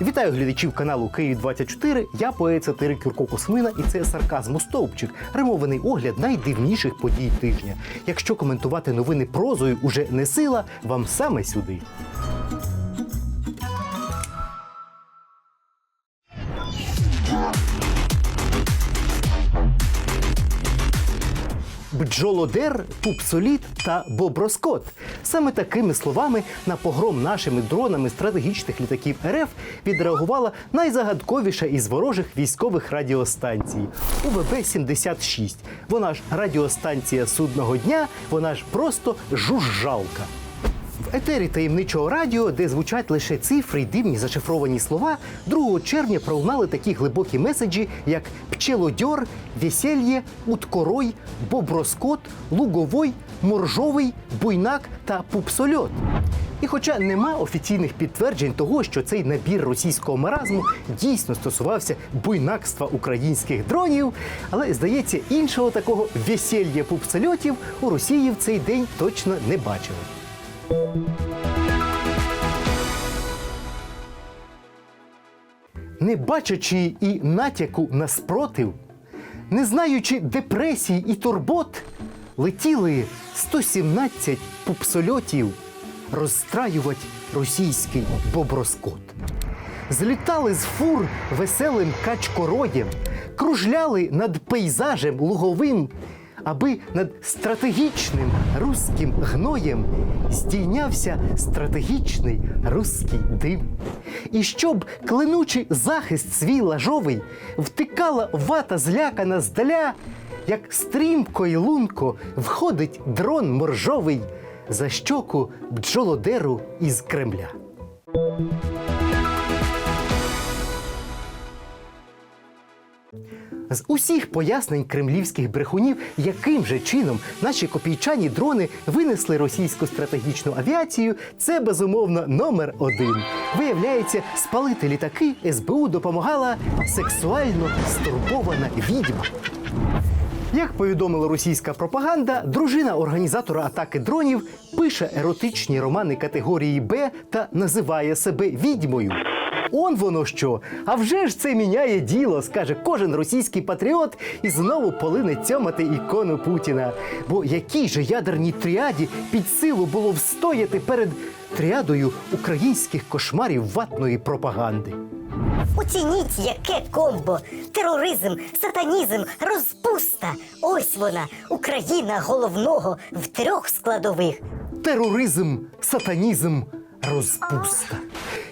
Вітаю глядачів каналу Київ 24 Я поет сатири Кюрко Космина, і це сарказм у стовпчик, римований огляд найдивніших подій тижня. Якщо коментувати новини прозою уже не сила, вам саме сюди. Бджолодер, пупсоліт та боброскот. Саме такими словами на погром нашими дронами стратегічних літаків РФ відреагувала найзагадковіша із ворожих військових радіостанцій УВБ-76. Вона ж радіостанція судного дня, вона ж просто жужжалка. Етері таємничого радіо, де звучать лише цифри й дивні зашифровані слова, 2 червня пролунали такі глибокі меседжі, як пчелодьор, весельє, уткорой, боброскот, луговой, моржовий, буйнак та пупсольот. І хоча нема офіційних підтверджень того, що цей набір російського маразму дійсно стосувався буйнакства українських дронів, але здається, іншого такого веселья пупсольотів у Росії в цей день точно не бачили. Не бачачи і натяку на спротив, не знаючи депресій і турбот, летіли 117 пупсольотів розстраювать російський боброскот. Злітали з фур веселим качкородям, кружляли над пейзажем луговим, аби над стратегічним руським гноєм здійнявся стратегічний руський дим. І щоб клинучий захист свій лажовий втикала вата злякана здаля, як стрімко й лунко входить дрон моржовий за щоку бджолодеру із Кремля. З усіх пояснень кремлівських брехунів, яким же чином наші копійчані дрони винесли російську стратегічну авіацію, це безумовно номер один. Виявляється, спалити літаки СБУ допомагала сексуально стурбована відьма. Як повідомила російська пропаганда, дружина організатора атаки дронів пише еротичні романи категорії Б та називає себе відьмою. Он воно що. А вже ж це міняє діло, скаже кожен російський патріот і знову полине цьомати ікону Путіна. Бо якій же ядерній тріаді під силу було встояти перед тріадою українських кошмарів ватної пропаганди? Оцініть, яке комбо! Тероризм, сатанізм, розпуста. Ось вона, Україна головного в трьох складових. тероризм, сатанізм, розпуста.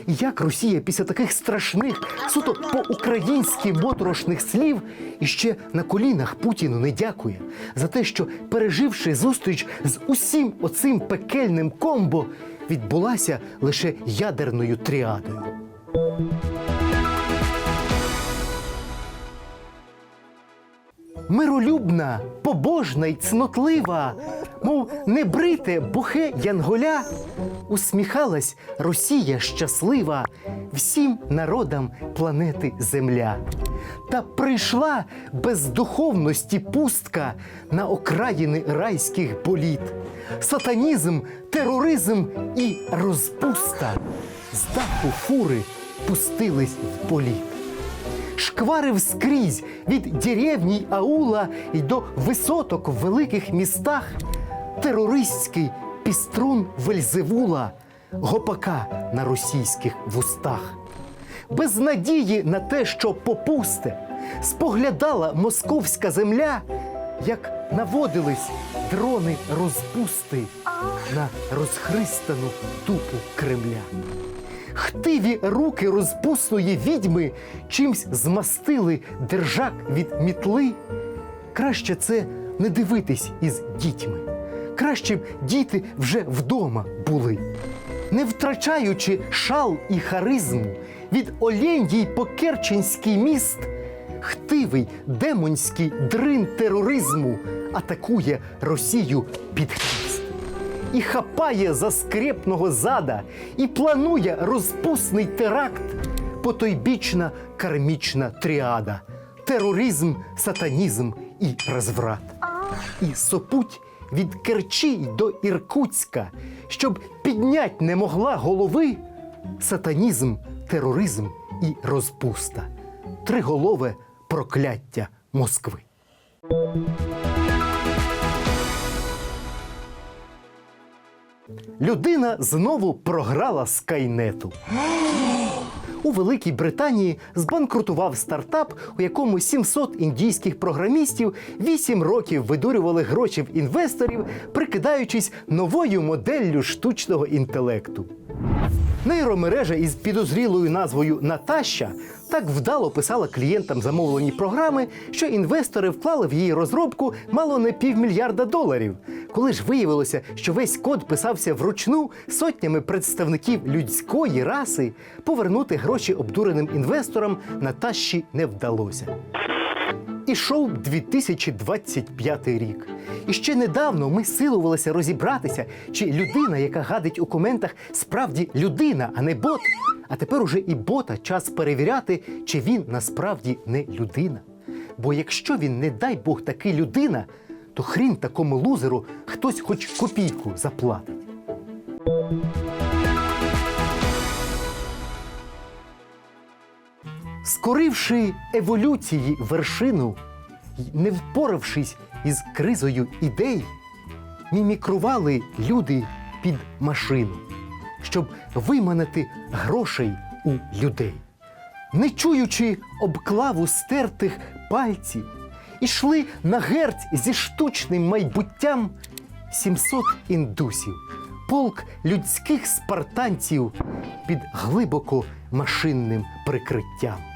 Як Росія після таких страшних, суто по-українськи моторошних слів іще на колінах Путіну не дякує за те, що переживши зустріч з усім оцим пекельним комбо, відбулася лише ядерною тріадою. Миролюбна, побожна й цнотлива, мов небрите бухе янголя, усміхалась Росія щаслива всім народам планети Земля. Та прийшла без духовності пустка на окраїни райських боліт. Сатанізм, тероризм і розпуста з даху фури пустились в політ шкварив скрізь від деревні аула й до висоток в великих містах. Терористський піструн Вельзевула, гопака на російських вустах. Без надії на те, що попусте, споглядала московська земля, як наводились дрони розпусти на розхристану тупу Кремля. Хтиві руки розпусної відьми чимсь змастили держак від мітли. Краще це не дивитись із дітьми. Краще діти вже вдома були, не втрачаючи шал і харизму від Олєндій по Керченський міст. Хтивий демонський дрин тероризму атакує Росію під хвіст і хапає за скрепного зада, і планує розпусний теракт, потойбічна кармічна тріада, тероризм, сатанізм і розврат. І сопуть від Керчі до Іркутська, щоб піднять не могла голови сатанізм, тероризм і розпуста. Триголове прокляття Москви. Людина знову програла Скайнету. У Великій Британії збанкрутував стартап, у якому 700 індійських програмістів 8 років видурювали гроші в інвесторів, прикидаючись новою моделлю штучного інтелекту. Нейромережа із підозрілою назвою Наташа так вдало писала клієнтам замовлені програми, що інвестори вклали в її розробку мало не півмільярда доларів. Коли ж виявилося, що весь код писався вручну сотнями представників людської раси, повернути гроші обдуреним інвесторам Наташі не вдалося. Ішов 2025 рік. І ще недавно ми силувалися розібратися, чи людина, яка гадить у коментах, справді людина, а не бот. А тепер уже і бота час перевіряти, чи він насправді не людина. Бо якщо він, не дай Бог, таки людина, то хрін такому лузеру хтось хоч копійку заплатить. Скоривши еволюції вершину, не впоравшись із кризою ідей, мімікрували люди під машину, щоб виманити грошей у людей. Не чуючи обклаву стертих пальців, ішли на герць зі штучним майбуттям 700 індусів, полк людських спартанців під глибоко машинним прикриттям.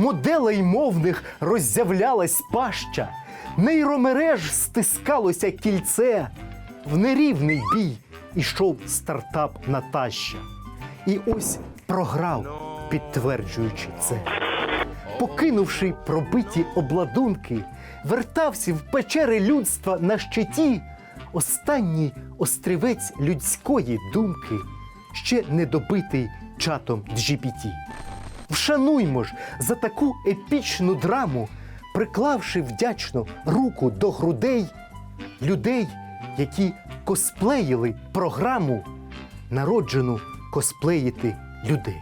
Моделей мовних роззявлялась паща, нейромереж стискалося кільце. В нерівний бій ішов стартап Натаща. І ось програв, підтверджуючи це. Покинувши пробиті обладунки, вертався в печери людства на щиті. Останній острівець людської думки, ще не добитий чатом GPT. Вшануймо ж за таку епічну драму, приклавши вдячно руку до грудей людей, які косплеїли програму, народжену косплеїти людей.